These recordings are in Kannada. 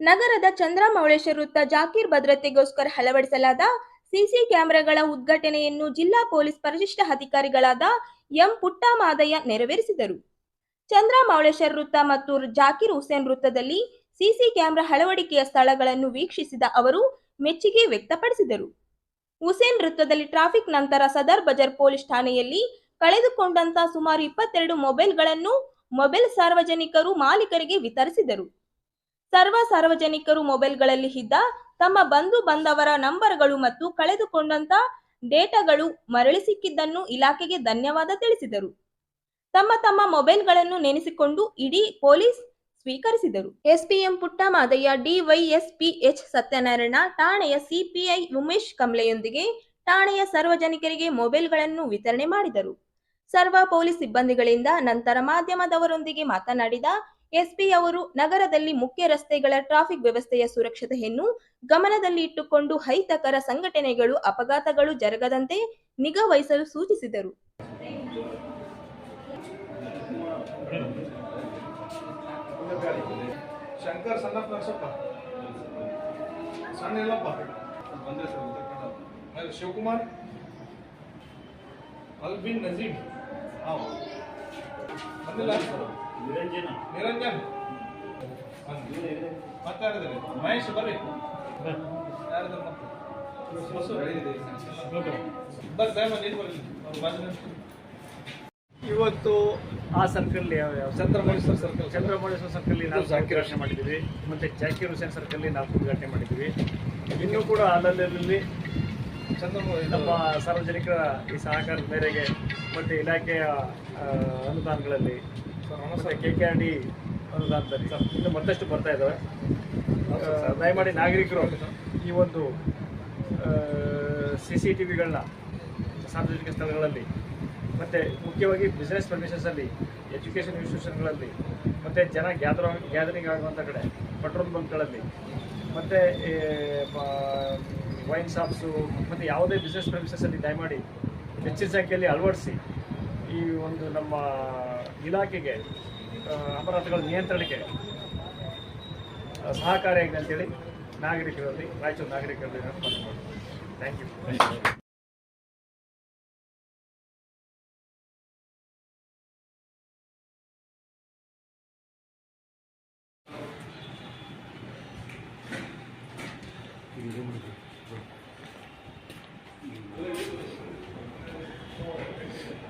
ನಗರದ ಚಂದ್ರಮೌಳೇಶ್ವರ ವೃತ್ತ ಜಾಕೀರ್ ಭದ್ರತೆಗೋಸ್ಕರ ಅಳವಡಿಸಲಾದ ಸಿಸಿ ಕ್ಯಾಮೆರಾಗಳ ಉದ್ಘಾಟನೆಯನ್ನು ಜಿಲ್ಲಾ ಪೊಲೀಸ್ ಪರಿಶಿಷ್ಟ ಅಧಿಕಾರಿಗಳಾದ ಎಂ ಪುಟ್ಟಮಾದಯ್ಯ ನೆರವೇರಿಸಿದರು. ಚಂದ್ರಮೌಳೇಶ್ವರ ವೃತ್ತ ಮತ್ತು ಜಾಕೀರ್ ಹುಸೇನ್ ವೃತ್ತದಲ್ಲಿ ಸಿಸಿ ಕ್ಯಾಮೆರಾ ಅಳವಡಿಕೆಯ ಸ್ಥಳಗಳನ್ನು ವೀಕ್ಷಿಸಿದ ಅವರು ಮೆಚ್ಚುಗೆ ವ್ಯಕ್ತಪಡಿಸಿದರು. ಹುಸೇನ್ ವೃತ್ತದಲ್ಲಿ ಟ್ರಾಫಿಕ್ ನಂತರ ಸದರ್ ಬಜಾರ್ ಪೊಲೀಸ್ ಠಾಣೆಯಲ್ಲಿ ಕಳೆದುಕೊಂಡಂತ ಸುಮಾರು ಇಪ್ಪತ್ತೆರಡು ಮೊಬೈಲ್ಗಳನ್ನು ಮೊಬೈಲ್ ಸಾರ್ವಜನಿಕರು ಮಾಲೀಕರಿಗೆ ವಿತರಿಸಿದರು. ಸರ್ವ ಸಾರ್ವಜನಿಕರು ಮೊಬೈಲ್ಗಳಲ್ಲಿ ಇದ್ದ ತಮ್ಮ ಬಂಧು ಬಂದವರ ನಂಬರ್ಗಳು ಮತ್ತು ಕಳೆದುಕೊಂಡಂತ ಡೇಟಾಗಳು ಮರಳಿ ಸಿಕ್ಕಿದ್ದನ್ನು ಇಲಾಖೆಗೆ ಧನ್ಯವಾದ ತಿಳಿಸಿದರು. ತಮ್ಮ ತಮ್ಮ ಮೊಬೈಲ್ಗಳನ್ನು ನೆನೆಸಿಕೊಂಡು ಇಡೀ ಪೊಲೀಸ್ ಸ್ವೀಕರಿಸಿದರು. ಎಸ್ಪಿಎಂ ಪುಟ್ಟಮಾದಯ್ಯ, ಡಿವೈಎಸ್ಪಿಎಚ್ ಸತ್ಯನಾರಾಯಣ, ಠಾಣೆಯ ಸಿಪಿಐ ಉಮೇಶ್ ಕಮ್ಲೆಯೊಂದಿಗೆ ಠಾಣೆಯ ಸಾರ್ವಜನಿಕರಿಗೆ ಮೊಬೈಲ್ಗಳನ್ನು ವಿತರಣೆ ಮಾಡಿದರು. ಸರ್ವ ಪೊಲೀಸ್ ಸಿಬ್ಬಂದಿಗಳಿಂದ ನಂತರ ಮಾಧ್ಯಮದವರೊಂದಿಗೆ ಮಾತನಾಡಿದ ಎಸ್ಪಿ ಅವರು ನಗರದಲ್ಲಿ ಮುಖ್ಯ ರಸ್ತೆಗಳ ಟ್ರಾಫಿಕ್ ವ್ಯವಸ್ಥೆಯ ಸುರಕ್ಷತೆಯನ್ನು ಗಮನದಲ್ಲಿ ಇಟ್ಟುಕೊಂಡು ಹೈತಕರ ಸಂಘಟನೆಗಳು ಅಪಘಾತಗಳು ಜರುಗದಂತೆ ನಿಗಾ ವಹಿಸಲು ಸೂಚಿಸಿದರು. ಶಿವಕುಮಾರ್. ಅಲ್ಬಿನ್ ನಜೀಬ್ ನಿರಂಜನ. ನಿರಂಜನ್. ಮತ್ತೆ ಯಾರಿದ್ದಾರೆ ಮಹೇಶ್ ಬರ್ರಿ. ಮತ್ತೆ ಇವತ್ತು ಆ ಸರ್ಕಲ್ ಯಾವ ಯಾವ ಚಂದ್ರಮೌಳೇಶ್ವರ ಸರ್ಕಲ್ ಚಂದ್ರಮೌಳೇಶ್ವರ ಸರ್ಕಲ್ ನಾವು ಜಾಕೀರ್ ಮಾಡಿದ್ದೀವಿ. ಮತ್ತು ಜಾಕೀರ್ ಹುಸೇನ್ ಸರ್ಕಲ್ ನಾವು ಉದ್ಘಾಟನೆ ಮಾಡಿದ್ದೀವಿ. ಇನ್ನೂ ಕೂಡ ಅಲ್ಲಲ್ಲಿ ಚಂದ್ರಮೌಳಿ ನಮ್ಮ ಸಾರ್ವಜನಿಕರ ಈ ಸಹಕಾರದ ಮೇರೆಗೆ ಮತ್ತೆ ಇಲಾಖೆಯ ಅನುದಾನಗಳಲ್ಲಿ ಮತ್ತು ಕೆ ಕೆ ಆರ್ ಡಿ ಅನುದಾನದಲ್ಲಿ. ಇನ್ನು ಮತ್ತಷ್ಟು ಬರ್ತಾ ಇದ್ದಾವೆ ದಯಮಾಡಿ ನಾಗರಿಕರು ಈ ಒಂದು ಸಿ ಸಿ ಟಿ ವಿಗಳನ್ನ ಸಾರ್ವಜನಿಕ ಸ್ಥಳಗಳಲ್ಲಿ ಮತ್ತು ಮುಖ್ಯವಾಗಿ ಬಿಸ್ನೆಸ್ ಪ್ರಮಿಸಸಲ್ಲಿ ಎಜುಕೇಷನ್ ಇನ್ಸ್ಟಿಟ್ಯೂಷನ್ಗಳಲ್ಲಿ ಮತ್ತು ಜನ ಗ್ಯಾದರ್ ಗ್ಯಾದರಿಂಗ್ ಆಗುವಂಥ ಕಡೆ ಪೆಟ್ರೋಲ್ ಬಂಕ್ಗಳಲ್ಲಿ ಮತ್ತು ವೈನ್ ಶಾಪ್ಸು ಮತ್ತು ಯಾವುದೇ ಬಿಸ್ನೆಸ್ ಪ್ರಮಿಸಸಲ್ಲಿ ದಯಮಾಡಿ ಹೆಚ್ಚಿನ ಸಂಖ್ಯೆಯಲ್ಲಿ ಅಳವಡಿಸಿ ಈ ಒಂದು ನಮ್ಮ ಇಲಾಖೆಗೆ ಅಪರಾಧಗಳ ನಿಯಂತ್ರಣಕ್ಕೆ ಸಹಕಾರಿಯಾಗಿದೆ ಅಂತೇಳಿ ನಾಗರಿಕರಲ್ಲಿ ರಾಯಚೂರು ನಾಗರಿಕರಲ್ಲಿ ಥ್ಯಾಂಕ್ ಯು Thank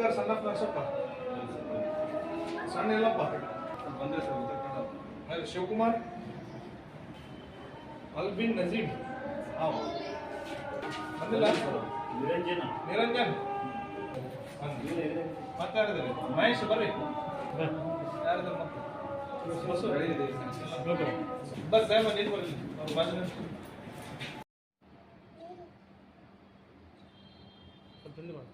ಶಂಕರ್ ಸಣ್ಣ ನರಸಪ್ಪ ಸಣ್ಣ ಇಲ್ಲಪ್ಪ. ಬಂದ್ರೆ ಸರ್ ಶಿವಕುಮಾರ್. ಅಲ್ಬಿನ್ ನಜೀಮ್. ಬಂದಿಲ್ಲ? ನಿರಂಜನ. ನಿರಂಜನ್. ಮಾತಾಡಿದ್ರೆ. ಮಹೇಶ್ ಬರ್ರಿ. ಯಾರಿದ್ರೆ ಮತ್ತೆ? ಅವ್ರು ಧನ್ಯವಾದ.